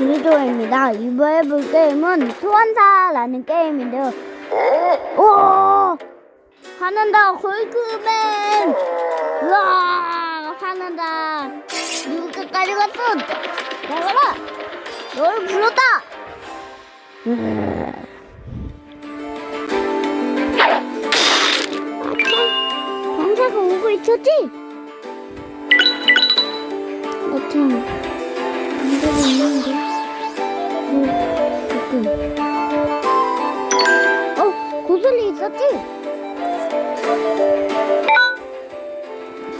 드리도입니다. 이번에 해볼 게임은 소환사라는 게임인데요. 오! 화난다, 홀크맨! 우와! 화난다. 누구까지 갔어? 나가라! 널 불렀다! 음. 강사가 오고 있었지? 아참. 문제가 있는데. 어, 고슬리 있었지?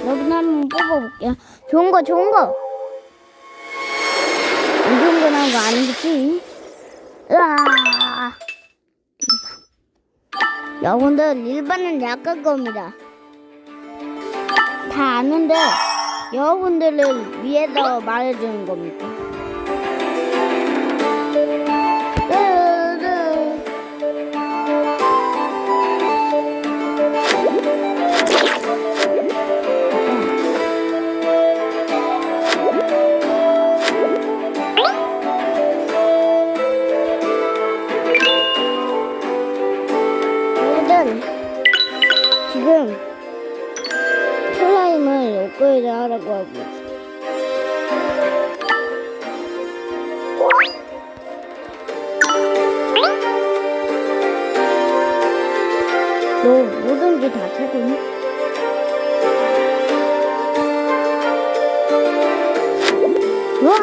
여러분 한번 뽑아볼게요. 좋은 거, 좋은 거. 안 좋은 거 나온 거 아니겠지? 으아. 여러분들 일반은 약할 겁니다. 다 아는데 여러분들을 위해서 말해주는 겁니다. 업그레이드 하라고 하고. 너 뭐든지 다 찾으니? 우와!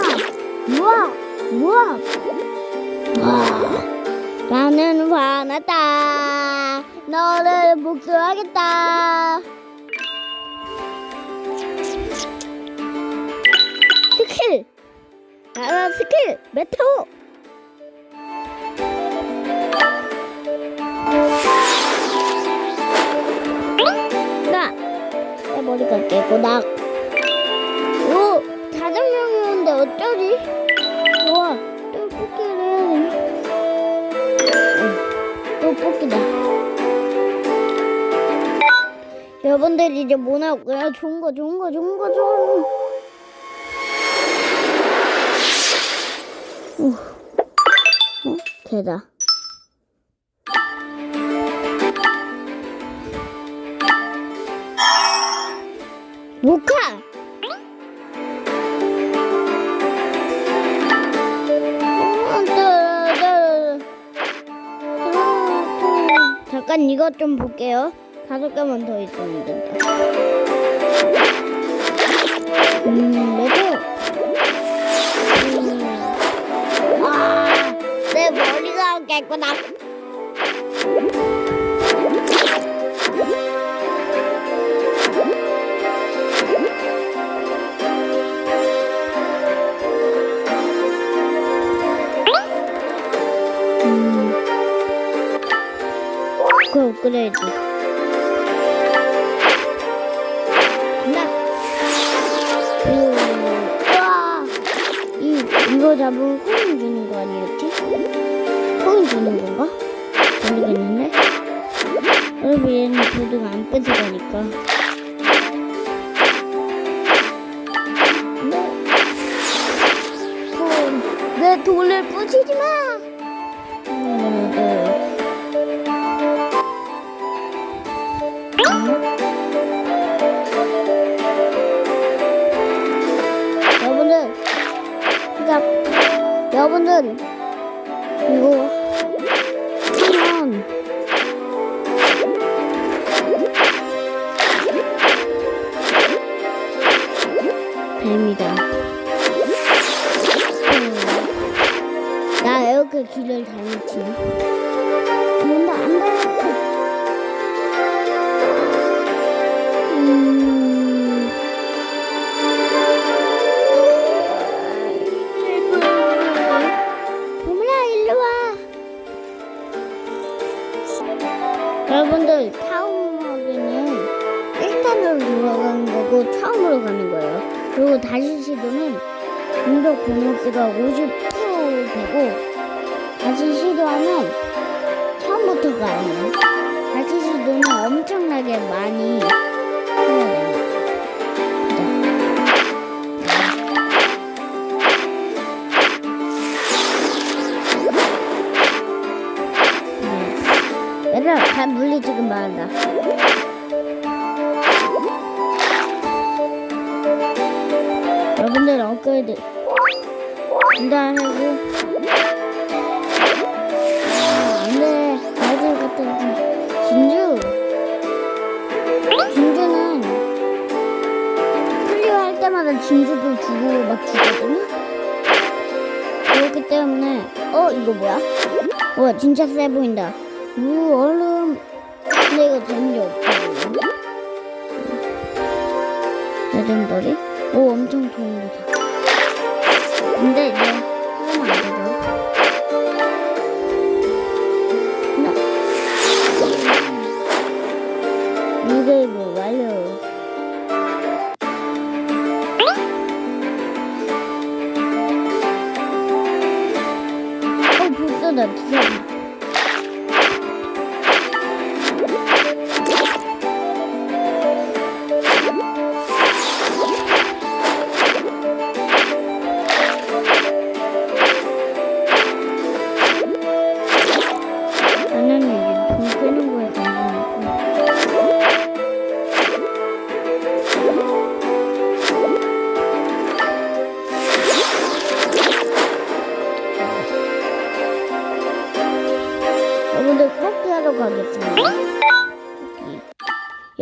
우와! 우와! 와! 나는 화났다. 너를 복수하겠다. 나라 스킬! 메타오! 나! 내 머리가 깨고 나. 오! 다섯 명이었는데 어쩌지? 또 뽑기를 해야 되나? 뽑기다. 여러분들 이제 뭐 나올까요? 좋은 거, 좋은 거, 좋은 거, 좋은 거. 오. 어? 개다. 모카! 어. 잠깐 이것 좀 볼게요. 다섯 개만 더 있으면 된다. 음. 음. 그거. 간다. 음, 우와. 이, 이거 잡으면 코인 주는 거 아니었지? 코인 주는 건가? 모르겠는데. 여러분 얘는 도둑 안 뺏어가니까. 네. 돈, 내 돈을 부시지 마! 음, 네. 여러분들 시작 여러분들 음. 때마다 진주도 주고 막 주거든요. 그렇기 때문에 어 이거 뭐야? 와 진짜 세 보인다. 우 얼음. 근데 이거 재미 없거든요. 레전더리? 오 엄청 좋은 거다. 근데 이제 하면 안 되죠. 나 이거 뭐 완료. đầm.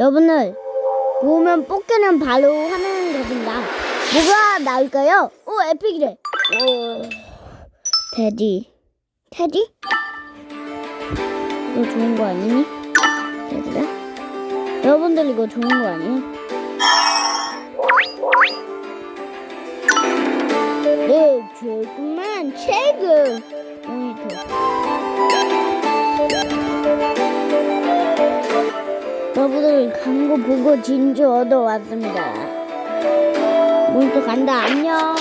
여러분들 보면 뽑기는 바로 하는 것입니다. 뭐가 나올까요? 오 에픽이래. 오 테디. 테디? 이거 좋은 거 아니니? 얘들아? 여러분들 이거 좋은 거 아니에요? 네, 조금만 최고 모니터. 여러분들 광고 보고 진주 얻어 왔습니다. 모니터 간다. 안녕.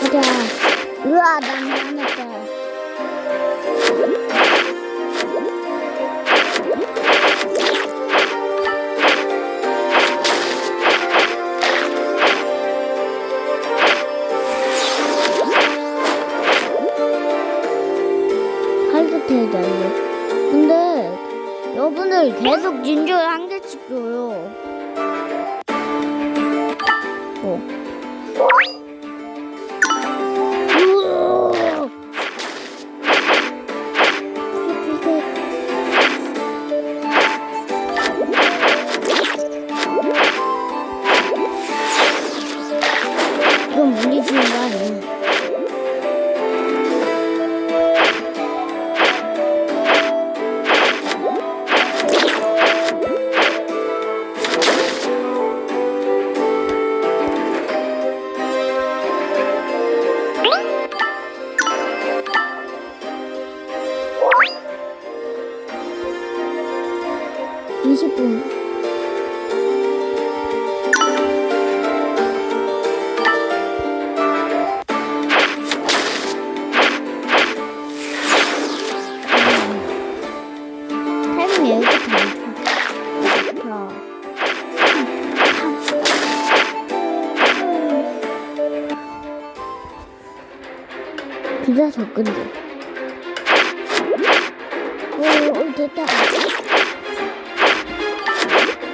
가자. 으아, 난 망했다. 좋아. 기다 접근돼. 오, 오, 됐다.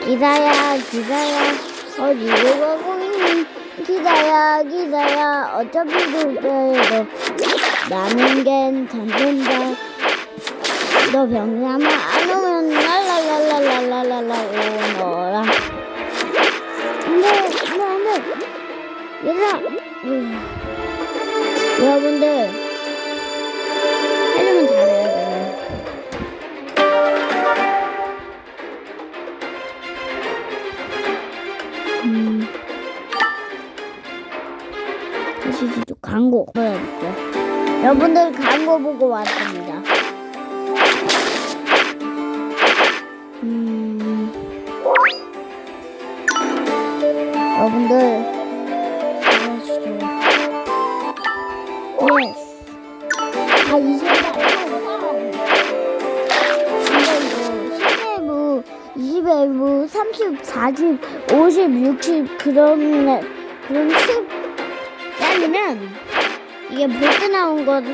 기다야, 기다야, 어디로 가고 있니? 기다야, 기다야, 어차피 돌거에도 나는 괜찮는다. 너 병사만 안 오면 랄랄랄랄랄랄랄라 오너라. 돼, 안 돼. 얘들아. 으. 여러분들, 여러분들 광고 보고 왔습니다. 음. 여러분들 보여주죠. 예스. 다 28분. 20회부, 30, 40, 50, 60 그런 날 그런 10 잘리면 이게 보스 나온 거를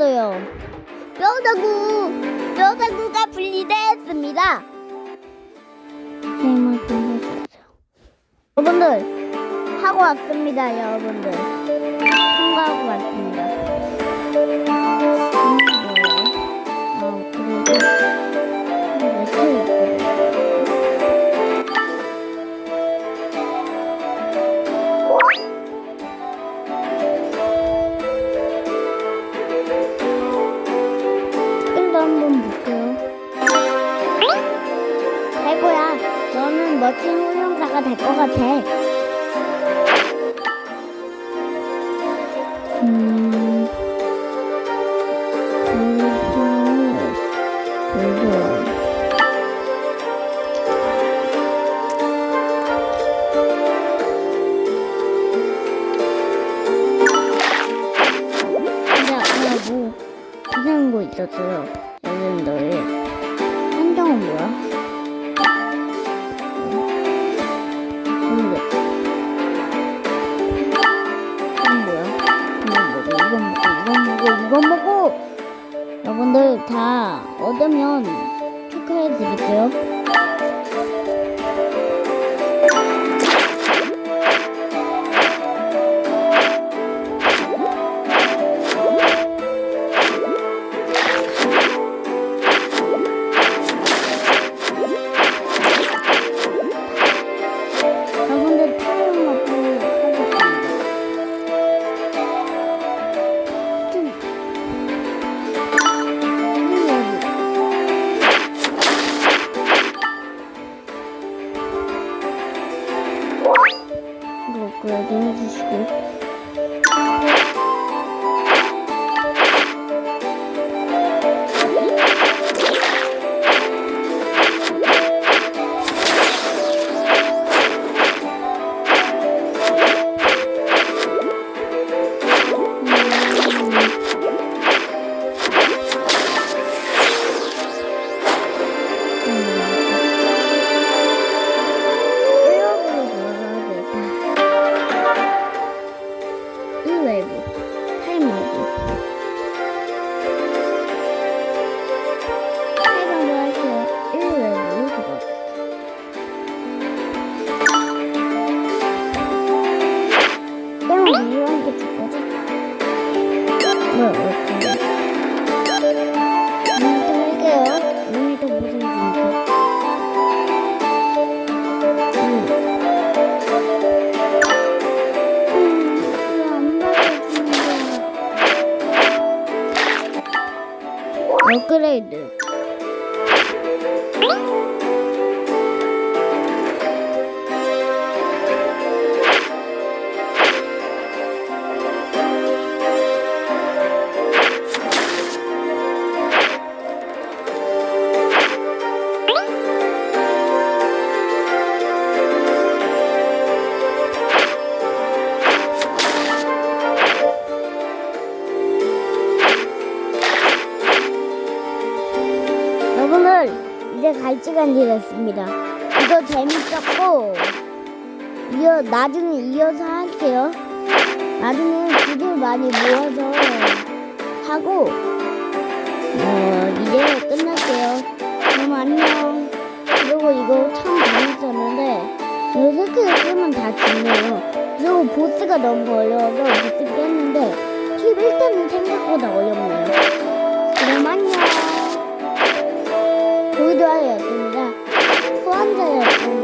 이겼어요. 뼈다구 뼈다구가 보내주세요. 여러분들 하고 왔습니다. 여러분들 통과하고 왔습니다. 음, 뭐예요? 아 그래도 멋진 훈련가가 될 것 같아. 음. 이건 뭐고 이건 뭐고 이건 뭐고 여러분들 다 얻으면 축하해 드릴게요. 시간이 됐습니다. 이거 재밌었고 이어 나중에 이어서 할게요. 나중에 구글 많이 모아서 하고 어 이제 끝날게요. 그럼 안녕. 그리고 이거 참 재밌었는데 이거 세트를 쓰면 다 죽네요. 그리고 보스가 너무 어려워서 팁 1등은 생각 생각보다 어렵네요. 안